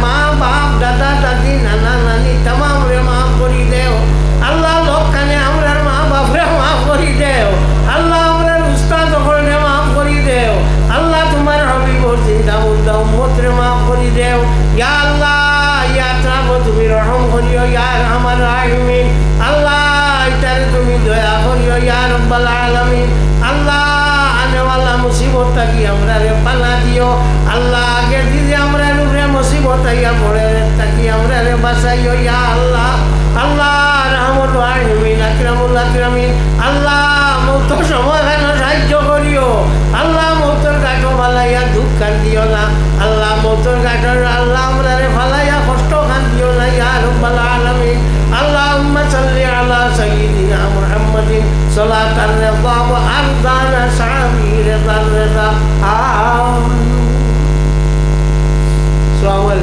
মা, বাপ রে মাহ করি দেও। আল্লাহ লোকখানে আমরার মা বাপরে মাহ করি দেও। আল্লাহ তোমার হবিবর জিন্দা মুর্দা মতরে মাহ করি দেও। ইয়া আল্লাহ, ইয়া তুমি রহম করিও, ইয়া আমার রাহিম আল্লাহ, আনেওয়ালা মুসিবত থাকি আমরা রে আমরা রে মুসিবত আইয়া ইয়া আল্লাহ আল্লাহ, রহমত রাহিমিন আকরামুল আকরামিন, আল্লাহ মৌত সময় সাহায্য করিও। আল্লাহ মৌতর কাঠো ফালাইয়া দুঃখ দিও না। আল্লাহ মৌতর কাঠর محمد صلاة الرضا وأرضانا شعبي رضا الرضا